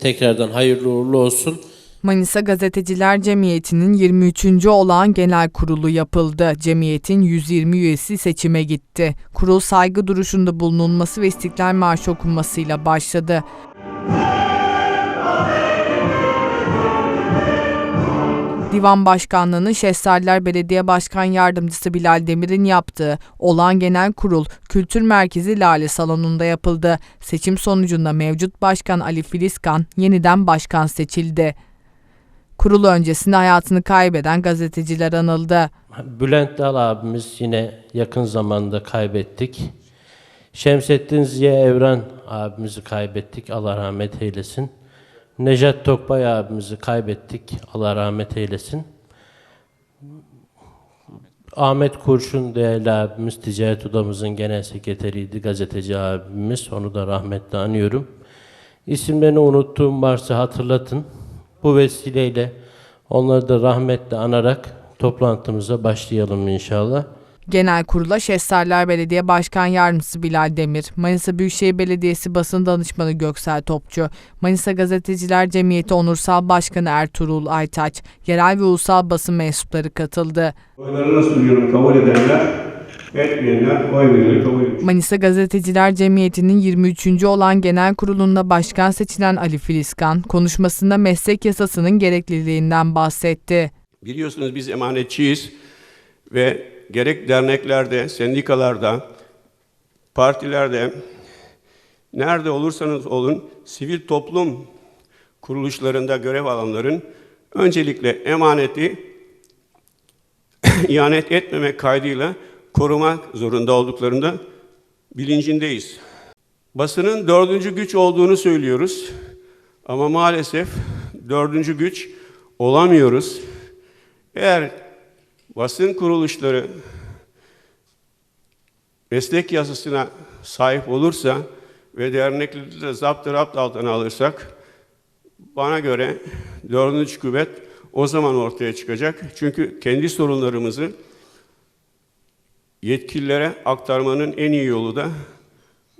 Tekrardan hayırlı uğurlu olsun. Manisa Gazeteciler Cemiyeti'nin 23. olağan genel kurulu yapıldı. Cemiyetin 120 üyesi seçime gitti. Kurul saygı duruşunda bulunulması ve İstiklal Marşı okunmasıyla başladı. Divan Başkanlığı'nın Şehzadeler Belediye Başkan Yardımcısı Bilal Demir'in yaptığı olağan genel kurul Kültür Merkezi Lale Salonu'nda yapıldı. Seçim sonucunda mevcut başkan Ali Filizkan yeniden başkan seçildi. Kurul öncesinde hayatını kaybeden gazeteciler anıldı. Bülent Dal abimiz yine yakın zamanda kaybettik. Şemsettin Ziya Evren abimizi kaybettik. Allah rahmet eylesin. Nejat Tokbay abimizi kaybettik. Allah rahmet eylesin. Ahmet Kurşun değerli abimiz Ticaret Odamızın genel sekreteriydi. Gazeteci abimiz. Onu da rahmetle anıyorum. İsimlerini unuttuğum varsa hatırlatın. Bu vesileyle onları da rahmetle anarak toplantımıza başlayalım inşallah. Genel kurula Şehzadeler Belediye Başkan Yardımcısı Bilal Demir, Manisa Büyükşehir Belediyesi Basın Danışmanı Göksel Topçu, Manisa Gazeteciler Cemiyeti Onursal Başkanı Ertuğrul Aytaç, yerel ve ulusal basın mensupları katıldı. Oylarını sunuyorum kabul edenler, etmeyenler oy kabul edilir. Manisa Gazeteciler Cemiyeti'nin 23. olan genel kurulunda başkan seçilen Ali Filizkan, konuşmasında meslek yasasının gerekliliğinden bahsetti. Biliyorsunuz biz emanetçiyiz ve gerek derneklerde, sendikalarda, partilerde, nerede olursanız olun sivil toplum kuruluşlarında görev alanların öncelikle emaneti ihanet etmemek kaydıyla korumak zorunda olduklarında bilincindeyiz. Basının dördüncü güç olduğunu söylüyoruz ama maalesef dördüncü güç olamıyoruz. Eğer basın kuruluşları meslek yasasına sahip olursa ve dernekleri de zapt rapt altına alırsak bana göre dördüncü kuvvet o zaman ortaya çıkacak. Çünkü kendi sorunlarımızı yetkililere aktarmanın en iyi yolu da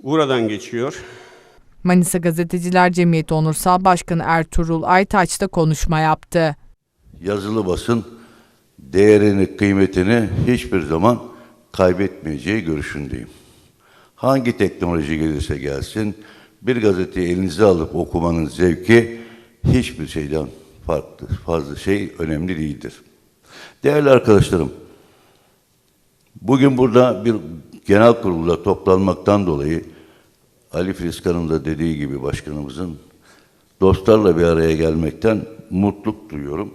buradan geçiyor. Manisa Gazeteciler Cemiyeti Onursal Başkanı Ertuğrul Aytaç da konuşma yaptı. yazılı basın değerini, kıymetini hiçbir zaman kaybetmeyeceği görüşündeyim. Hangi teknoloji gelirse gelsin, bir gazeteyi elinize alıp okumanın zevki hiçbir şeyden farklı, fazla şey önemli değildir. Değerli arkadaşlarım, bugün burada bir genel kurulda toplanmaktan dolayı Ali Frizkan'ın da dediği gibi başkanımızın dostlarla bir araya gelmekten mutluluk duyuyorum.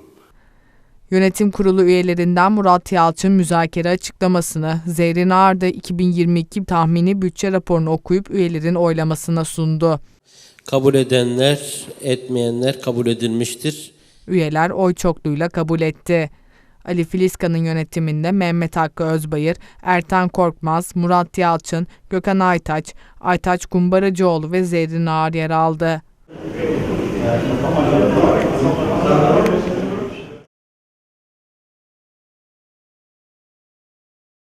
Yönetim kurulu üyelerinden Murat Yalçın müzakere açıklamasını, Zerrin Ağar da 2022 tahmini bütçe raporunu okuyup üyelerin oylamasına sundu. Kabul edenler, etmeyenler kabul edilmiştir. Üyeler oy çokluğuyla kabul etti. Ali Filizkan'ın yönetiminde Mehmet Hakkı Özbayır, Ertan Korkmaz, Murat Yalçın, Gökhan Aytaç, Aytaç Kumbaracıoğlu ve Zerrin Ağar yer aldı.